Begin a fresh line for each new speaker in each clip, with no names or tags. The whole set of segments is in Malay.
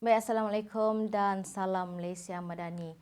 Baik, Assalamualaikum dan salam Malaysia Madani.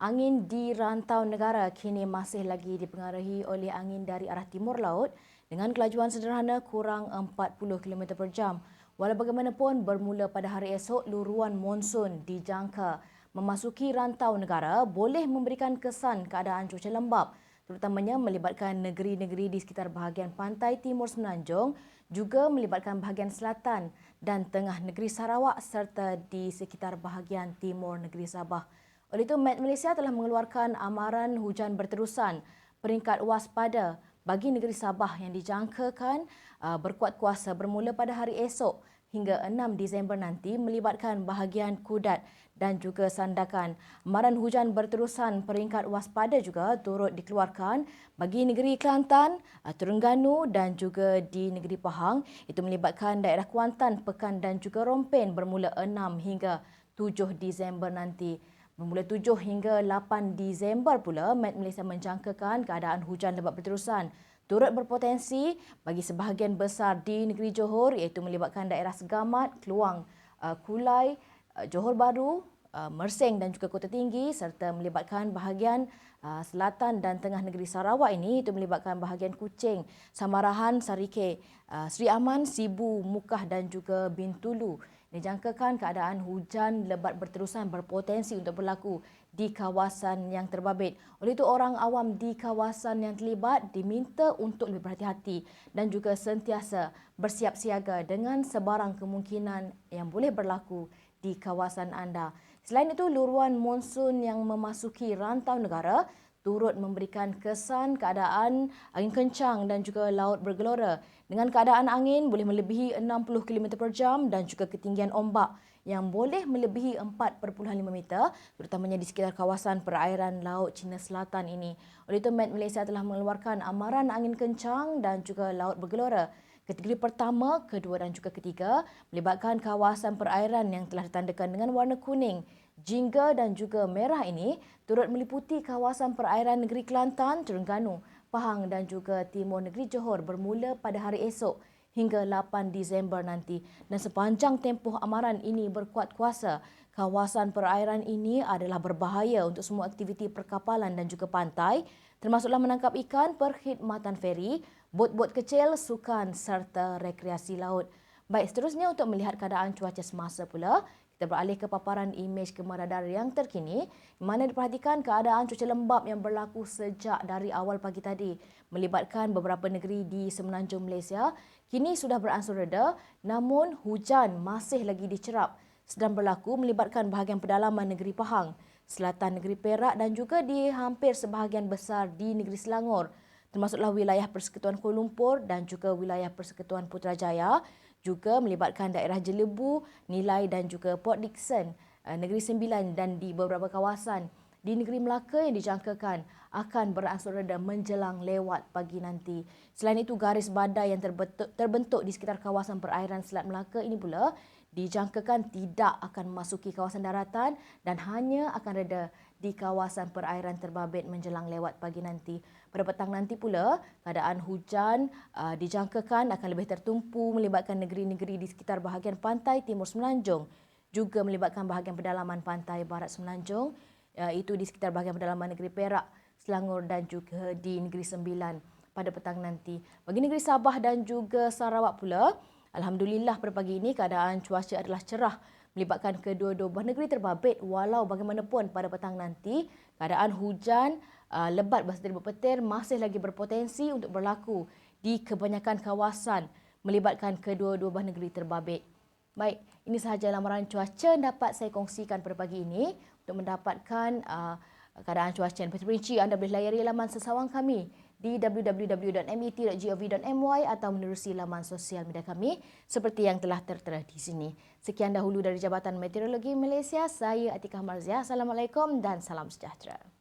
Angin di rantau negara kini masih lagi dipengaruhi oleh angin dari arah timur laut dengan kelajuan sederhana kurang 40 km per jam. Walau bagaimanapun, bermula pada hari esok, luruan monsun dijangka memasuki rantau negara boleh memberikan kesan keadaan cuaca lembap terutamanya melibatkan negeri-negeri di sekitar bahagian pantai timur Semenanjung, juga melibatkan bahagian selatan dan tengah negeri Sarawak serta di sekitar bahagian timur negeri Sabah. Oleh itu, Met Malaysia telah mengeluarkan amaran hujan berterusan peringkat waspada bagi negeri Sabah yang dijangkakan uh, berkuat kuasa bermula pada hari esok hingga 6 Disember nanti melibatkan bahagian Kudat dan juga Sandakan. Amaran hujan berterusan peringkat waspada juga turut dikeluarkan bagi negeri Kelantan, uh, Terengganu dan juga di negeri Pahang. Itu melibatkan daerah Kuantan, Pekan dan juga Rompen bermula 6 hingga 7 Disember nanti. Bermula 7 hingga 8 Disember pula, Met Malaysia menjangkakan keadaan hujan lebat berterusan turut berpotensi bagi sebahagian besar di negeri Johor iaitu melibatkan daerah Segamat, Keluang, uh, Kulai, uh, Johor Baru, uh, Mersing dan juga Kota Tinggi serta melibatkan bahagian selatan dan tengah negeri Sarawak ini itu melibatkan bahagian Kuching, Samarahan, Sarike, Sri Aman, Sibu, Mukah dan juga Bintulu. Dijangkakan keadaan hujan lebat berterusan berpotensi untuk berlaku di kawasan yang terbabit. Oleh itu, orang awam di kawasan yang terlibat diminta untuk lebih berhati-hati dan juga sentiasa bersiap siaga dengan sebarang kemungkinan yang boleh berlaku di kawasan anda. Selain itu, luruan monsun yang memasuki rantau negara turut memberikan kesan keadaan angin kencang dan juga laut bergelora. Dengan keadaan angin boleh melebihi 60 km per jam dan juga ketinggian ombak yang boleh melebihi 4.5 meter terutamanya di sekitar kawasan perairan laut Cina Selatan ini. Oleh itu Met Malaysia telah mengeluarkan amaran angin kencang dan juga laut bergelora. Kategori pertama, kedua dan juga ketiga melibatkan kawasan perairan yang telah ditandakan dengan warna kuning jingga dan juga merah ini turut meliputi kawasan perairan negeri Kelantan, Terengganu, Pahang dan juga Timur Negeri Johor bermula pada hari esok hingga 8 Disember nanti. Dan sepanjang tempoh amaran ini berkuat kuasa, kawasan perairan ini adalah berbahaya untuk semua aktiviti perkapalan dan juga pantai, termasuklah menangkap ikan, perkhidmatan feri, bot-bot kecil, sukan serta rekreasi laut. Baik, seterusnya untuk melihat keadaan cuaca semasa pula, kita beralih ke paparan imej gemar radar yang terkini. Mana diperhatikan keadaan cuaca lembap yang berlaku sejak dari awal pagi tadi. Melibatkan beberapa negeri di semenanjung Malaysia. Kini sudah beransur reda namun hujan masih lagi dicerap. Sedang berlaku melibatkan bahagian pedalaman negeri Pahang, selatan negeri Perak dan juga di hampir sebahagian besar di negeri Selangor. Termasuklah wilayah Persekutuan Kuala Lumpur dan juga wilayah Persekutuan Putrajaya juga melibatkan daerah Jelebu, Nilai dan juga Port Dickson, eh, Negeri Sembilan dan di beberapa kawasan di negeri Melaka yang dijangkakan akan berangsur reda menjelang lewat pagi nanti. Selain itu, garis badai yang terbentuk, terbentuk di sekitar kawasan perairan Selat Melaka ini pula dijangkakan tidak akan memasuki kawasan daratan dan hanya akan reda di kawasan perairan terbabit menjelang lewat pagi nanti. Pada petang nanti pula, keadaan hujan uh, dijangkakan akan lebih tertumpu melibatkan negeri-negeri di sekitar bahagian pantai timur Semenanjung juga melibatkan bahagian pedalaman pantai barat Semenanjung uh, itu di sekitar bahagian pedalaman negeri Perak, Selangor dan juga di negeri Sembilan pada petang nanti. Bagi negeri Sabah dan juga Sarawak pula, Alhamdulillah pada pagi ini keadaan cuaca adalah cerah melibatkan kedua-dua negeri terbabit walau bagaimanapun pada petang nanti keadaan hujan uh, lebat berserta berpetir masih lagi berpotensi untuk berlaku di kebanyakan kawasan melibatkan kedua-dua negeri terbabit. Baik, ini sahaja lamaran cuaca dapat saya kongsikan pada pagi ini untuk mendapatkan uh, keadaan cuaca yang terperinci anda boleh layari laman sesawang kami di www.met.gov.my atau menerusi laman sosial media kami seperti yang telah tertera di sini. Sekian dahulu dari Jabatan Meteorologi Malaysia, saya Atikah Marzia. Assalamualaikum dan salam sejahtera.